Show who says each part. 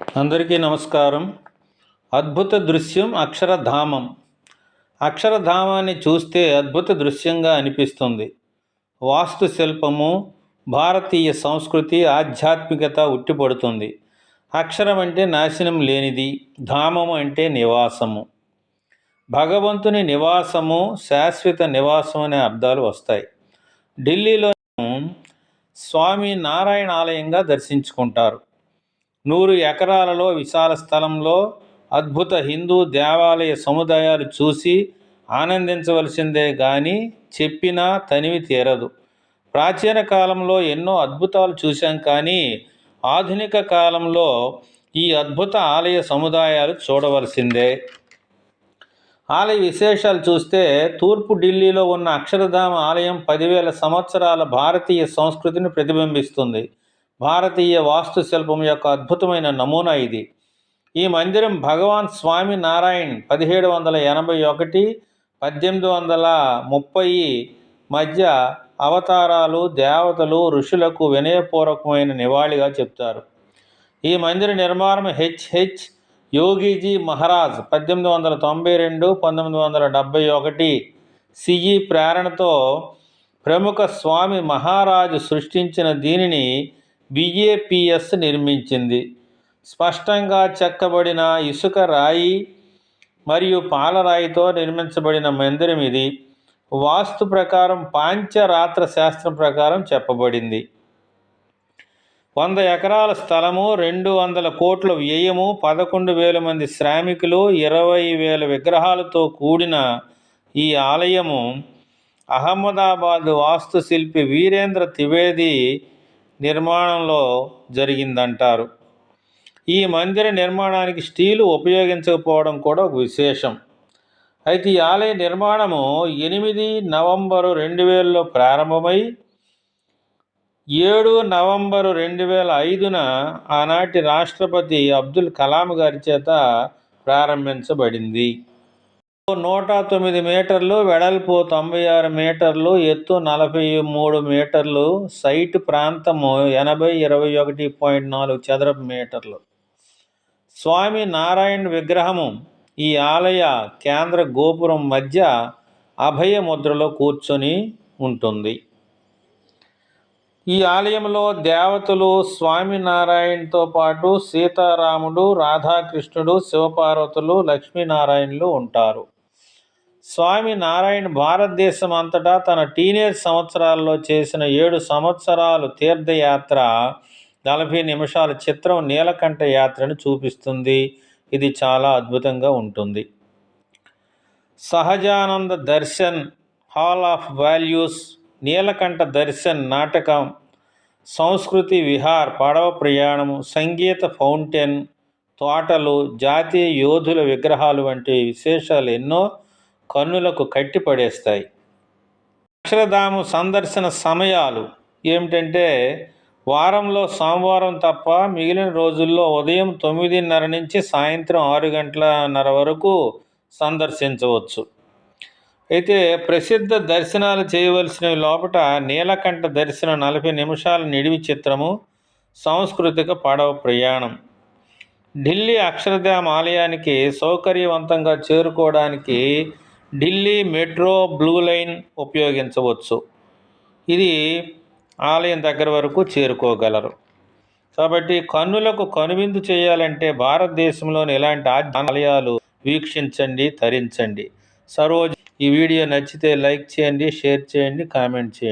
Speaker 1: అందరికీ నమస్కారం. అద్భుత దృశ్యం అక్షరధామం. అక్షరధామాన్ని చూస్తే అద్భుత దృశ్యంగా అనిపిస్తుంది. వాస్తు శిల్పము భారతీయ సంస్కృతి ఆధ్యాత్మికత ఉట్టిపడుతుంది. అక్షరం అంటే నాశనం లేనిది ధామము అంటే నివాసము. భగవంతుని నివాసము శాశ్వత నివాసం అనే అర్థాలు వస్తాయి. ఢిల్లీలో స్వామి నారాయణ ఆలయంగా దర్శించుకుంటారు. నూరు ఎకరాలలో విశాల స్థలంలో అద్భుత హిందూ దేవాలయ సముదాయాలు చూసి ఆనందించవలసిందే కానీ చెప్పినా తనివి తీరదు. ప్రాచీన కాలంలో ఎన్నో అద్భుతాలు చూశాం కానీ ఆధునిక కాలంలో ఈ అద్భుత ఆలయ సముదాయాలు చూడవలసిందే. ఆలయ విశేషాలు చూస్తే తూర్పు ఢిల్లీలో ఉన్న అక్షరధామ ఆలయం పదివేల సంవత్సరాల భారతీయ సంస్కృతిని ప్రతిబింబిస్తుంది. భారతీయ వాస్తుశిల్పం యొక్క అద్భుతమైన నమూనా ఇది. ఈ మందిరం భగవాన్ స్వామి నారాయణ్ పదిహేడు వందల ఎనభై ఒకటి పద్దెనిమిది వందల ముప్పై మధ్య అవతారాలు దేవతలు ఋషులకు వినయపూర్వకమైన నివాళిగా చెప్తారు. ఈ మందిర నిర్మాణం హెచ్హెచ్ యోగీజీ మహారాజ్ పద్దెనిమిది వందల తొంభై రెండు పంతొమ్మిది వందల డెబ్భై ఒకటి సిఈ ప్రేరణతో ప్రముఖ స్వామి మహారాజు సృష్టించిన దీనిని బిఏపిఎస్ నిర్మించింది. స్పష్టంగా చెక్కబడిన ఇసుక రాయి మరియు పాలరాయితో నిర్మించబడిన మందిరం ఇది. వాస్తు ప్రకారం పాంచరాత్ర శాస్త్రం ప్రకారం చెప్పబడింది. వంద ఎకరాల స్థలము రెండు వందల కోట్ల వ్యయము పదకొండు వేల మంది శ్రామికులు ఇరవై వేల విగ్రహాలతో కూడిన ఈ ఆలయము అహ్మదాబాద్ వాస్తుశిల్పి వీరేంద్ర త్రివేది నిర్మాణంలో జరిగిందంటారు. ఈ మందిర నిర్మాణానికి స్టీలు ఉపయోగించకపోవడం కూడా ఒక విశేషం. అయితే ఈ ఆలయ నిర్మాణము ఎనిమిది నవంబరు రెండు వేలలో ప్రారంభమై ఏడు నవంబరు రెండు వేల ఐదున ఆనాటి రాష్ట్రపతి అబ్దుల్ కలాం గారి చేత ప్రారంభించబడింది. నూట తొమ్మిది మీటర్లు వెడల్పు తొంభై ఆరు మీటర్లు ఎత్తు నలభై మూడు మీటర్లు సైట్ ప్రాంతము ఎనభై ఇరవై ఒకటి పాయింట్ నాలుగు చదరపు మీటర్లు. స్వామి నారాయణ విగ్రహము ఈ ఆలయ కేంద్ర గోపురం మధ్య అభయ ముద్రలో కూర్చొని ఉంటుంది. ఈ ఆలయంలో దేవతలు స్వామినారాయణతో పాటు సీతారాముడు రాధాకృష్ణుడు శివపార్వతులు లక్ష్మీనారాయణులు ఉంటారు. స్వామి నారాయణ్ భారతదేశం అంతటా తన టీనేజ్ సంవత్సరాల్లో చేసిన ఏడు సంవత్సరాలు తీర్థయాత్ర నలభై నిమిషాల చిత్రం నీలకంఠ యాత్రను చూపిస్తుంది. ఇది చాలా అద్భుతంగా ఉంటుంది. Sahajanand Darshan hall of values Nilkanth Darshan నాటకం సంస్కృతి విహార్ పడవ ప్రయాణము సంగీత ఫౌంటైన్ తోటలు జాతీయ యోధుల విగ్రహాలు వంటి విశేషాలు ఎన్నో కన్నులకు కట్టిపడేస్తాయి. అక్షరధాము సందర్శన సమయాలు ఏమిటంటే వారంలో సోమవారం తప్ప మిగిలిన రోజుల్లో ఉదయం తొమ్మిదిన్నర నుంచి సాయంత్రం ఆరు గంటలన్నర వరకు సందర్శించవచ్చు. అయితే ప్రసిద్ధ దర్శనాలు చేయవలసిన లోపల నీలకంఠ దర్శనం నలభై నిమిషాల నిడివి చిత్రము సాంస్కృతిక పడవ ప్రయాణం. ఢిల్లీ అక్షరధామ ఆలయానికి సౌకర్యవంతంగా చేరుకోవడానికి ఢిల్లీ మెట్రో బ్లూ లైన్ ఉపయోగించవచ్చు. ఇది ఆలయం దగ్గర వరకు చేరుకోగలరు. కాబట్టి కన్నులకు కనువిందు చేయాలంటే భారతదేశంలోని ఇలాంటి ఆలయాలు వీక్షించండి తరించండి. సరోజ్ ఈ వీడియో నచ్చితే లైక్ చేయండి షేర్ చేయండి కామెంట్ చేయండి.